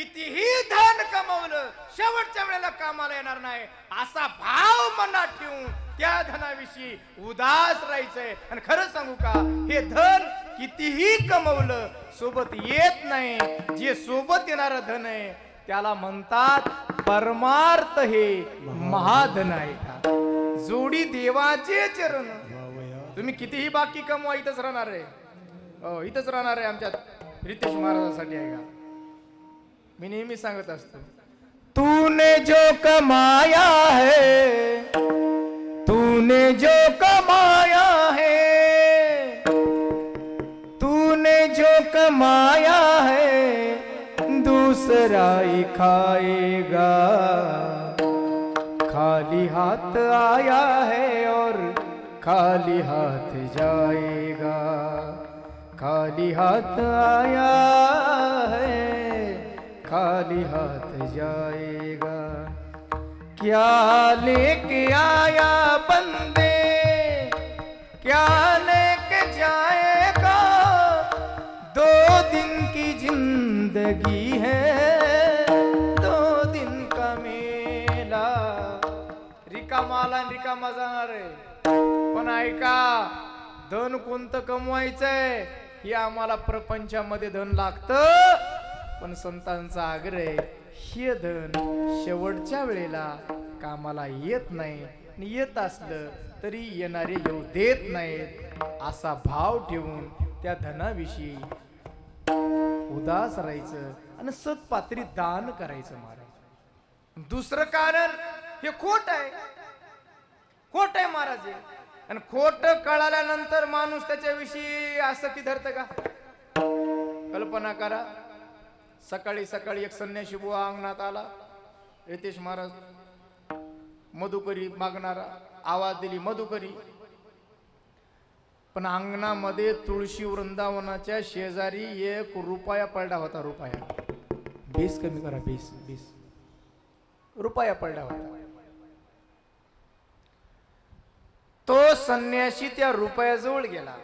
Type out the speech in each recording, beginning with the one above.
कितीही धन कमवलं शेवटच्या वेळेला कामाला येणार नाही. असा भाव मनात ठेवून त्या धनाविषयी उदास राहायचंय. आणि खरं सांगू का हे धन कितीही कमवलं सोबत येत नाही. जे सोबत येणार धन आहे त्याला म्हणतात परमार्थ हे महाधन आहे का? जोडी देवाचे चरण. तुम्ही कितीही बाकी कमवा इथंच राहणार आहे. हो इथंच राहणार आहे आमच्या रितेश महाराजांसाठी आहे का? मी नेहमी सांगत असतो. तूने जो कमाया है, तूने जो कमाया है, तूने जो कमाया है, दूसरा ही खाएगा। खाली हाथ आया है और खाली हाथ जाएगा। खाली हाथ आया खाली हाथ जाएगा। क्या लेके आया बंदे? क्या लेके जाएगा? दो दिन की जिंदगी है। दो दिन का मेला। रिकामाला आणि रिकामा जाणार आहे पण ऐका धन कोणतं कमवायचंय? हे आम्हाला प्रपंचामध्ये धन लागतं. पण संतांचा आग्रह आहे हे धन शेवटच्या वेळेला कामाला येत नाही. आणि येत असलं तरी येणारे येऊ देत नाहीत असा भाव ठेवून त्या धनाविषयी उदास राहायचं आणि सत्पात्री दान करायचं महाराज. दुसरं कारण हे खोट आहे. खोट आहे महाराज आणि खोट कळाल्यानंतर माणूस त्याच्याविषयी आसक्ती धरत का? कल्पना करा. सकाळी सकाळी एक संन्याशी बुवा अंगणात आला. रितेश महाराज मधुकरी मागणारा आवाज दिली मधुकरी. पण अंगणामध्ये तुळशी वृंदावनाच्या शेजारी एक रुपया पडला होता रुपया. बेस कमी करा बेस बेस. रुपया पडला होता. तो संन्याशी त्या रुपयाजवळ गेला.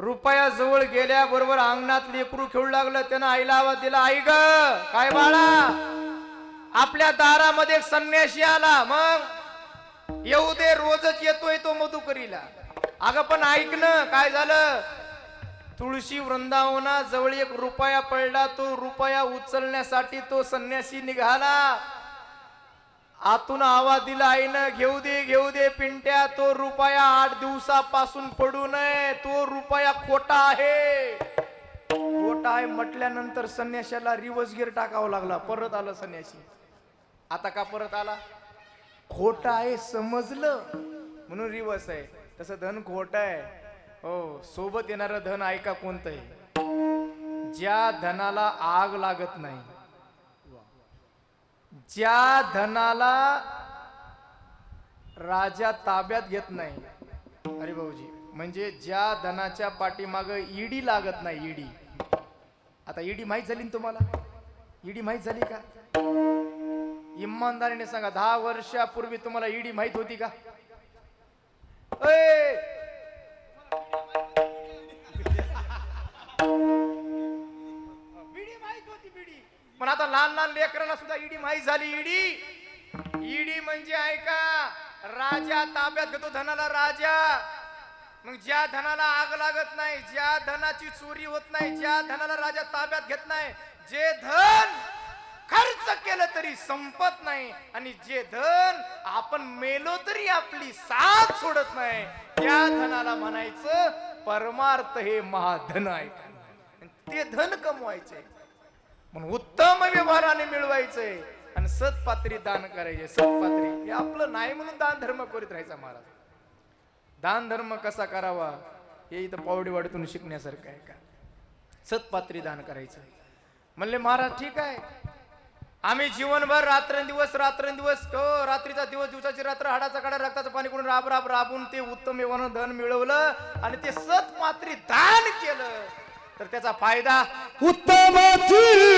रुपया जवळ गेल्याबरोबर अंगणात लेकरू खेळू लागलं त्यानं आईला आवाज दिला आई ग काय बाळा? आपल्या दारामध्ये एक संन्यासी आला मग? येऊ दे रोजच येतोय तो मधुकरीला. अगं पण ऐक ना काय झालं? तुळशी वृंदावना जवळ एक रुपया पडला तो रुपया उचलण्यासाठी तो संन्यासी निघाला. आतून आवाज दिला आईनं घेऊ दे घेऊ दे पिंट्या तो रुपया आठ दिवसापासून पडू नये तो रुपया खोटा आहे. खोटा आहे म्हटल्यानंतर संन्याशाला रिवर्स गिअर टाकावं लागला. परत आलं संन्याशी. आता का परत आला? खोटा आहे समजलं. म्हणून रिवर्स आहे. तसं धन खोट आहे. हो सोबत येणारं धन ऐका कोणतं आहे ज्या धनाला आग लागत नाही ज्या धनाला राजा ताब्यात घेत नाही. अरे भाऊजी म्हणजे ज्या धनाच्या पाठीमाग ईडी लागत नाही ईडी. आता ईडी माहीत झाली ना तुम्हाला? ईडी माहीत झाली का? इमानदारीने सांगा दहा वर्षापूर्वी तुम्हाला ईडी माहीत होती का? ए! बिडी माहीत होती बिडी पण आता लहान लहान लेकरांना सुद्धा ईडी माहीत झाली ईडी. ईडी म्हणजे ऐका राजा ताब्यात घेतो धनाला राजा. मग ज्या धनाला आग लागत नाही ज्या धनाची चोरी होत नाही ज्या धनाला राजा ताब्यात घेत नाही जे धन खर्च केलं तरी संपत नाही आणि जे धन आपण मेलो तरी आपली साथ सोडत नाही. त्या धनाला म्हणायचं परमार्थ हे महाधन आहे. ते धन कमवायचे. म्हणून उत्तम व्यवहाराने मिळवायचंय आणि सतपात्री दान करायचे. सतपात्री हे आपलं नाही म्हणून दान धर्म करीत राहायचा महाराज. दान धर्म कसा करावा हे इथं पावडीवाडीतून शिकण्यासारखं आहे का? सतपात्री दान करायचं. म्हणले महाराज ठीक आहे. आम्ही जीवनभर रात्रंदिवस रात्रंदिवस क रात्रीचा दिवस दिवसाची रात्र हाडाचा काढा रक्ताचं पाणी करून राब राब राबून ते उत्तम व्यवहार धन मिळवलं आणि ते सत्पात्री दान केलं. तर त्याचा फायदा उत्तमाची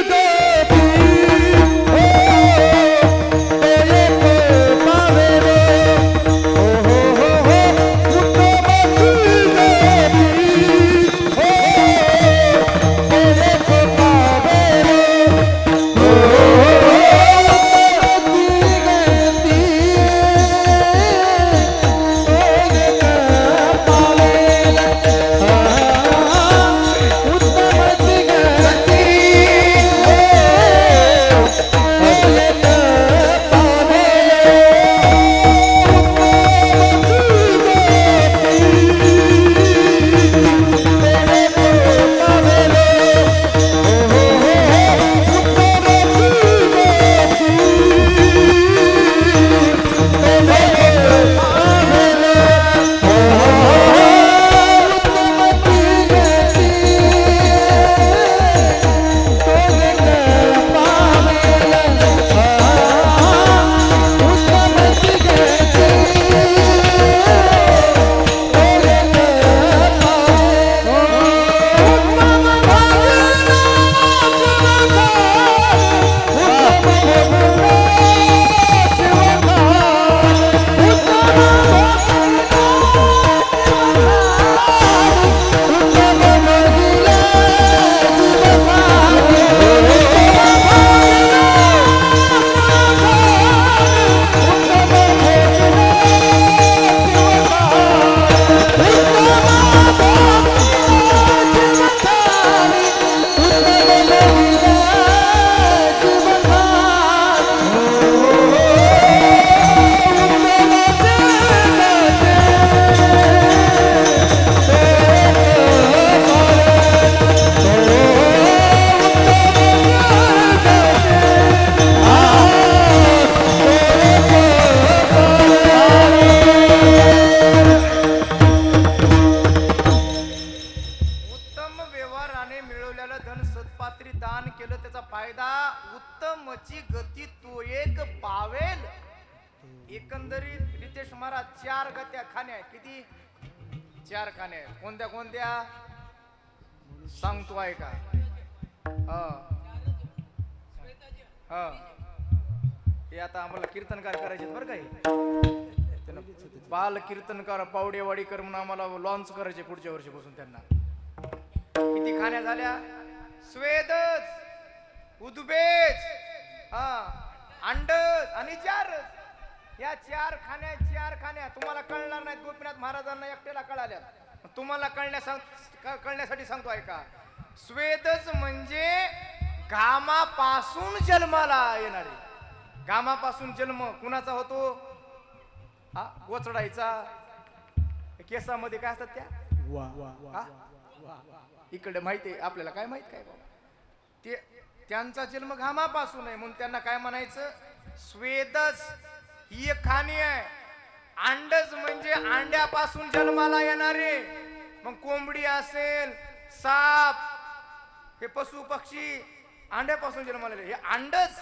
उत्तमची गती तो एक पावेल. एकंदरीत रितेश महाराज चार गत्या खाण्या आहेत. किती? चार खाण्या आहेत. कोणत्या कोणत्या? सांगतो आहे का हा. हा. हे आता आम्हाला कीर्तनकार करायचे बरं काही बाल कीर्तनकार पावडेवाडीकर म्हणून आम्हाला लॉन्च करायचे पुढच्या वर्षी बसून त्यांना. किती खाण्या झाल्या? स्वेदच उदबेज हा. अंडज आणि चारच या चार खाण्या चार खाण्या. तुम्हाला कळणार नाहीत गोपीनाथ महाराजांना एकट्याला कळाल्या तुम्हाला कळण्या सांग कळण्यासाठी सांगतो ऐका. स्वेदच म्हणजे घामापासून जन्माला येणारे. घामापासून जन्म कुणाचा होतो? हा गोचडायचा केसामध्ये काय असतात त्या? वा वा वा? इकडे माहिती आहे आपल्याला काय माहीत काय बाबा? ते त्यांचा जन्म घामापासून आहे म्हणून त्यांना काय म्हणायचं? स्वेदस ही एक खाणी आहे. अंडस म्हणजे अंड्यापासून जन्माला येणारे. मग कोंबडी असेल साप हे पशु पक्षी अंड्यापासून जन्माला हे अंडच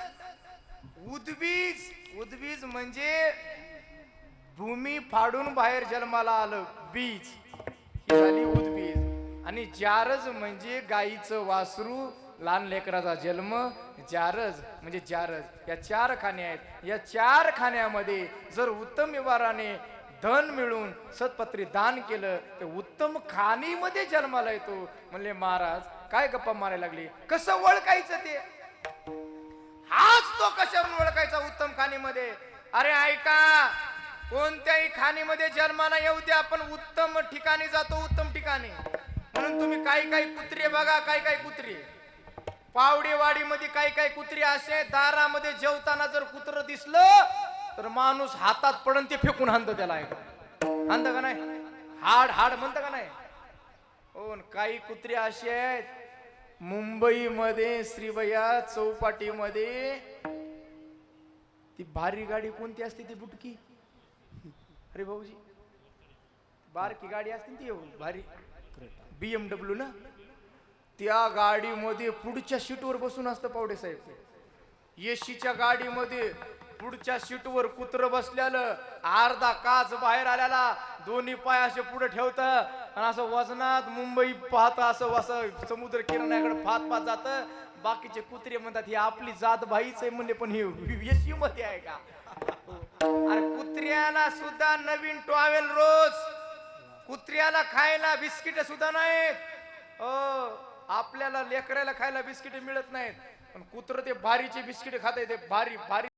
उद्बीज उद्बीज म्हणजे भूमी फाडून बाहेर जन्माला आलं बीज. ही झाली उद्बीज. आणि जारज म्हणजे गाईचं वासरू लहान लेकराचा जन्म जारज म्हणजे जारज. या चार खाणे आहेत. या चार खाण्यामध्ये जर उत्तम व्यवहाराने धन मिळून सतपत्री दान केलं तर उत्तम खाणीमध्ये जन्माला येतो. म्हणले महाराज काय गप्पा मारायला लागली? कसं ओळखायचं ते? हाच तो कशावरून ओळखायचा उत्तम खाणीमध्ये? अरे ऐका कोणत्याही खाणीमध्ये जन्माला येऊ द्या आपण उत्तम ठिकाणी जातो उत्तम ठिकाणी. म्हणून तुम्ही काही काही कुत्रे बघा काही काही कुत्रे. पावडेवाडीमध्ये काही काही कुत्रे असे दारामध्ये जेवताना जर कुत्र दिसलं तर माणूस हातात पडन ते फेकून हांद त्याला ऐका का नाही? हाड हाड म्हणतं का नाही? हो न काही कुत्रे असे आहेत मुंबईमध्ये श्रीवया चौपाटीमध्ये. ती भारी गाडी कोणती असते ती बुटकी? अरे भाऊजी बारकी गाडी असते ना ती भारी. बीएमडब्ल्यू ना? त्या गाडीमध्ये पुढच्या सीटवर बसून असतं पावडे साहेब. एसीच्या गाडीमध्ये पुढच्या सीटवर कुत्र बसल्यालं अर्धा काच बाहेर आल्याला दोन्ही पाय असे पुढे ठेवत. आणि असं वजनात मुंबई पाहत असं असं समुद्र किनाऱ्याकडे फात पाहत जात. बाकीचे कुत्रे म्हणतात ही आपली जात भाईच आहे. म्हणले पण हे येशी मध्ये आहे का? अरे कुत्र्याला सुद्धा नवीन टॉवेल रोज. कुत्र्याला खायला बिस्किट सुद्धा नाहीत. हो आपल्याला लेकरायला खायला बिस्किटे मिळत नाहीत. पण कुत्र ते भारीचे बिस्किटे खात ते भारी भारी